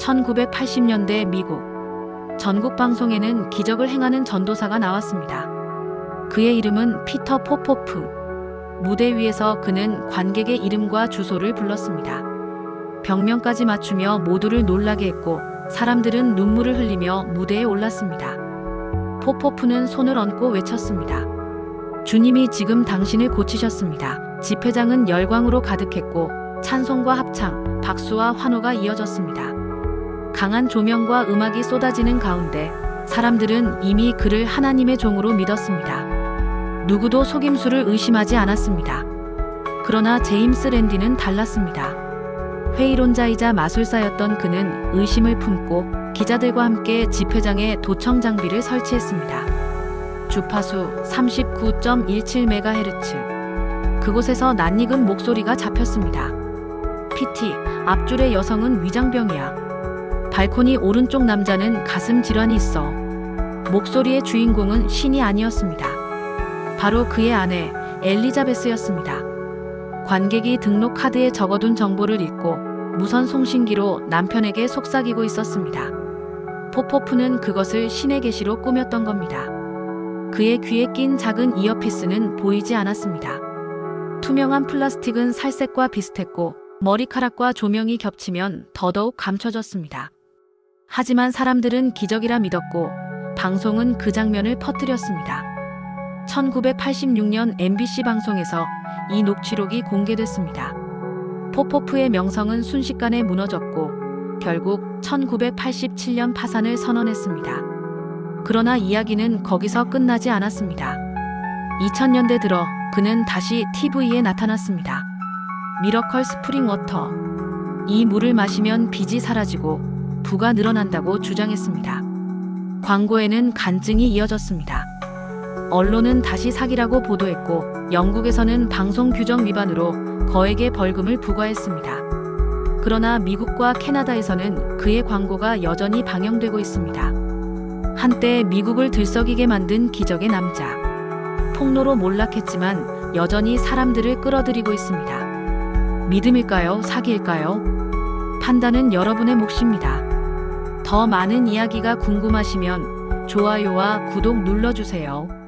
1980년대 미국 전국 방송에는 기적을 행하는 전도사가 나왔습니다. 그의 이름은 피터 포포프. 무대 위에서 그는 관객의 이름과 주소를 불렀습니다. 벽면까지 맞추며 모두를 놀라게 했고 사람들은 눈물을 흘리며 무대에 올랐습니다. 포포프는 손을 얹고 외쳤습니다. 주님이 지금 당신을 고치셨습니다. 집회장은 열광으로 가득했고 찬송과 합창, 박수와 환호가 이어졌습니다. 강한 조명과 음악이 쏟아지는 가운데 사람들은 이미 그를 하나님의 종으로 믿었습니다. 누구도 속임수를 의심하지 않았습니다. 그러나 제임스 랜디는 달랐습니다. 회의론자이자 마술사였던 그는 의심을 품고 기자들과 함께 집회장에 도청 장비를 설치했습니다. 주파수 39.17MHz. 그곳에서 낯익은 목소리가 잡혔습니다. PT, 앞줄의 여성은 위장병이야. 발코니 오른쪽 남자는 가슴 질환이 있어. 목소리의 주인공은 신이 아니었습니다. 바로 그의 아내 엘리자베스였습니다. 관객이 등록 카드에 적어둔 정보를 읽고 무선 송신기로 남편에게 속삭이고 있었습니다. 포포프는 그것을 신의 계시로 꾸몄던 겁니다. 그의 귀에 낀 작은 이어피스는 보이지 않았습니다. 투명한 플라스틱은 살색과 비슷했고 머리카락과 조명이 겹치면 더더욱 감춰졌습니다. 하지만 사람들은 기적이라 믿었고 방송은 그 장면을 퍼뜨렸습니다. 1986년 MBC 방송에서 이 녹취록이 공개됐습니다. 포포프의 명성은 순식간에 무너졌고 결국 1987년 파산을 선언했습니다. 그러나 이야기는 거기서 끝나지 않았습니다. 2000년대 들어 그는 다시 TV에 나타났습니다. 미러컬 스프링 워터. 이 물을 마시면 빚이 사라지고 부가 늘어난다고 주장했습니다. 광고에는 간증이 이어졌습니다. 언론은 다시 사기라고 보도했고 영국에서는 방송 규정 위반으로 거액의 벌금을 부과했습니다. 그러나 미국과 캐나다에서는 그의 광고가 여전히 방영되고 있습니다. 한때 미국을 들썩이게 만든 기적의 남자. 폭로로 몰락했지만 여전히 사람들을 끌어들이고 있습니다. 믿음일까요? 사기일까요? 판단은 여러분의 몫입니다. 더 많은 이야기가 궁금하시면 좋아요와 구독 눌러주세요.